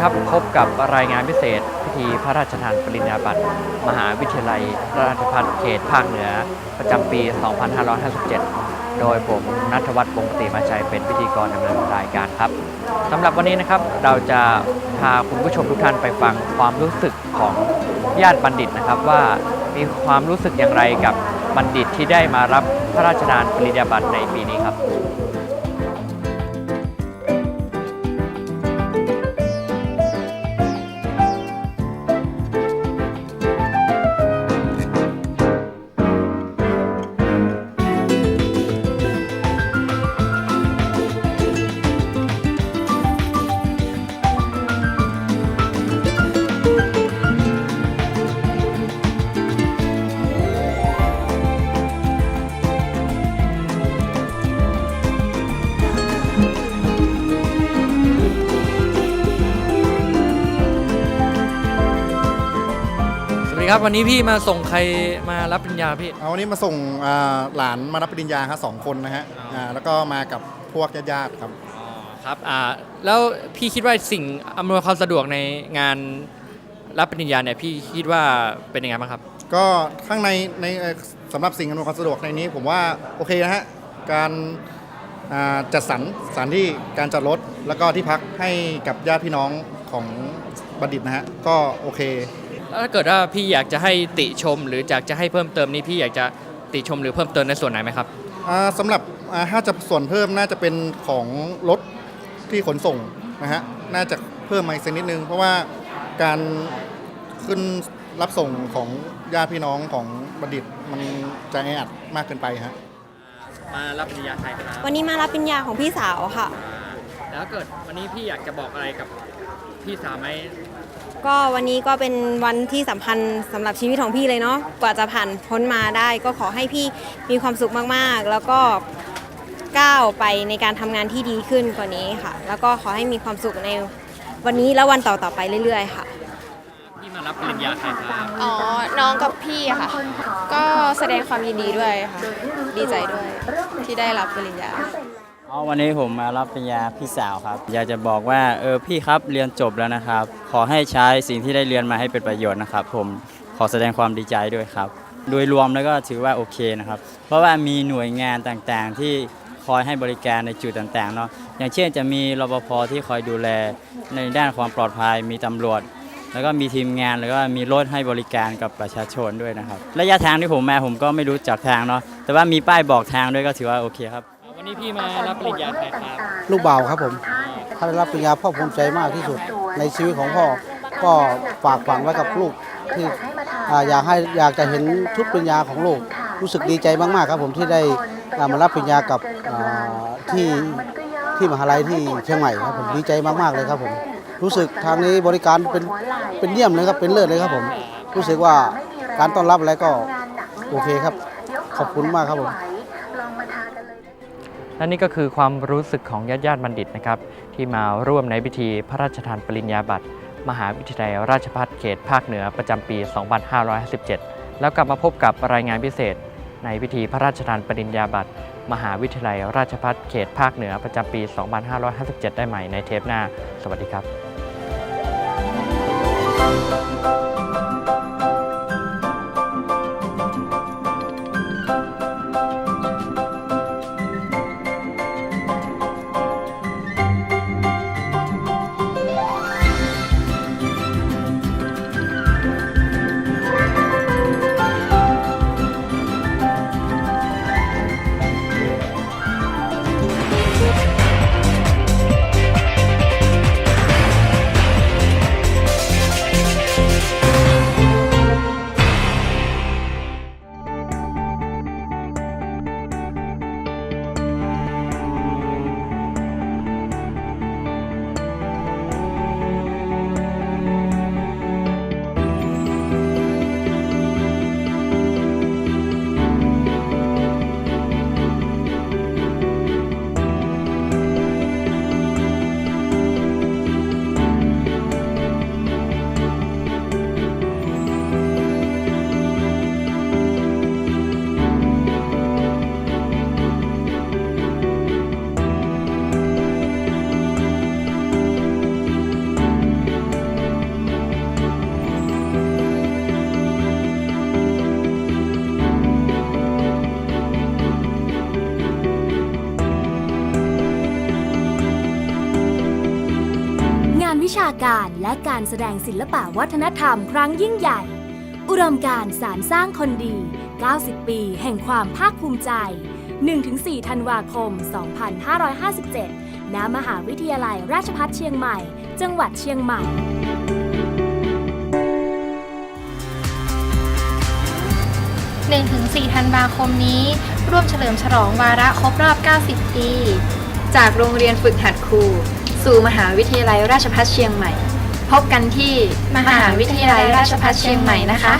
ครับ พบกับรายงานพิเศษ พิธีพระราชทานปริญญาบัตรมหาวิทยาลัย ราชภัฏเขตภาคเหนือ ประจำปี 2557 โดยผมนัทวัฒน์วงศ์ปฏิมาชัยเป็นพิธีกรดำเนินรายการครับสำหรับวันนี้นะครับเราจะพาคุณผู้ชมทุกท่านไปฟังความรู้สึกของญาติบัณฑิตนะครับว่ามีความรู้สึกอย่างไรกับบัณฑิตที่ได้มารับพระราชทานปริญญาบัตรในปีนี้ครับ ครับวันนี้พี่มาส่งใครมารับปริญญาพี่ เอาวันนี้มาส่งอ่าหลานมารับปริญญาครับสองคนนะฮะอ๋ออ่าแล้วก็มากับพวกญาติๆครับ ครับอ่าแล้วพี่คิดว่าสิ่งอำนวยความสะดวกในงานรับปริญญาเนี่ยพี่คิดว่าเป็นยังไงบ้างครับ ก็ข้างในในเอ่อสำหรับสิ่งอำนวยความสะดวกในนี้ ผมว่าโอเคนะฮะการอ่าจัดสรรสถานที่การจอดรถแล้วก็ที่พักให้กับญาติพี่น้องของบัณฑิตนะฮะก็โอเค แล้วถ้าเกิดว่าพี่อยากจะให้ติชม หรืออยากจะให้เพิ่มเติมนี่พี่อยากจะติชมหรือเพิ่มเติมในส่วนไหนไหมครับ อ่าสำหรับอ่าถ้าจะส่วนเพิ่มน่าจะเป็นของรถที่ขนส่งนะฮะน่าจะเพิ่มมาอีกสักนิดนึง เพราะว่าการขึ้นรับส่งของญาติพี่น้องของบัณฑิตมันจะแออัดมากเกินไปฮะ มารับปริญญาใครครับวันนี้มารับปริญญาของพี่สาวค่ะ แล้วเกิดวันนี้พี่อยากจะบอกอะไรกับพี่สาวไหม ก็วันนี้ก็เป็นวันที่สำคัญสำหรับชีวิตของพี่เลยเนาะกว่าจะผ่านพ้นมาได้ ก็ขอให้พี่มีความสุขมากๆ แล้วก็ก้าวไปในการทำงานที่ดีขึ้นกว่านี้ค่ะ แล้วก็ขอให้มีความสุขในวันนี้และวันต่อๆไปเรื่อย ๆ ค่ะพี่มารับปริญญาใครครับ อ๋อ น้องกับพี่อะค่ะ ก็แสดงความยินดีด้วยค่ะ ดีใจด้วยที่ได้รับปริญญา อ๋อวันนี้ผมมารับปริญญาพี่สาวครับ อยากจะบอกว่าเออพี่ครับเรียนจบแล้วนะครับ ขอให้ใช้สิ่งที่ได้เรียนมาให้เป็นประโยชน์นะครับ ผมขอแสดงความดีใจด้วยครับ โดยรวมแล้วก็ถือว่าโอเคนะครับ เพราะว่ามีหน่วยงานต่างๆ ที่คอยให้บริการในจุดต่างๆเนาะอย่างเช่นจะมีรปภที่คอยดูแลในด้านความปลอดภัยมีตำรวจ แล้วก็มีทีมงานแล้วก็มีรถให้บริการกับประชาชนด้วยนะครับ ระยะทางที่ผมมาผมก็ไม่รู้จักทางเนาะแต่ว่ามีป้ายบอกทางด้วยก็ถือว่าโอเคครับ นี้พี่มารับปริญญาใครครับลูกบ่าวครับผมถ้าได้รับปริญญาพ่อภูมิใจมากที่สุด ในชีวิตของพ่อก็ฝากฝังไว้กับลูกที่อ่าอยากให้อยากจะเห็นชุดปริญญาของลูกรู้สึกดีใจมากๆครับผมที่ได้อ่ามารับปริญญากับอ่าที่ที่มหาลัยที่เชียงใหม่ครับผมดีใจมากๆเลยครับผมรู้สึกทางนี้บริการเป็นเป็นเยี่ยมเลยครับเป็นเลิศเลยครับผมรู้สึกว่าการต้อนรับอะไรก็โอเคครับ ขอบคุณมากครับผม และนี่ก็คือความรู้สึกของญาติญาติบัณฑิตนะครับ ที่มาร่วมในพิธีพระราชทานปริญญาบัตร มหาวิทยาลัยราชภัฏเขตภาคเหนือประจำปี 2557 แล้วกลับมาพบกับรายงานพิเศษ ในพิธีพระราชทานปริญญาบัตร มหาวิทยาลัยราชภัฏเขตภาคเหนือประจำปี 2557 ได้ใหม่ในเทปหน้า สวัสดีครับ ชาการและการแสดงศิลปะวัฒนธรรมครั้งยิ่งใหญ่ อุดมการสารสร้างคนดี 90 ปีแห่งความภาคภูมิใจ 1-4 ธันวาคม 2557 ณ มหาวิทยาลัยราชภัฏเชียงใหม่ จังหวัดเชียงใหม่1-4ธันวาคมนี้ ร่วมเฉลิมฉลองวาระครบรอบ 90 ปี จากโรงเรียนฝึกหัดครู สู่มหาวิทยาลัยราชภัฏเชียงใหม่ พบกันที่มหาวิทยาลัยราชภัฏเชียงใหม่นะคะ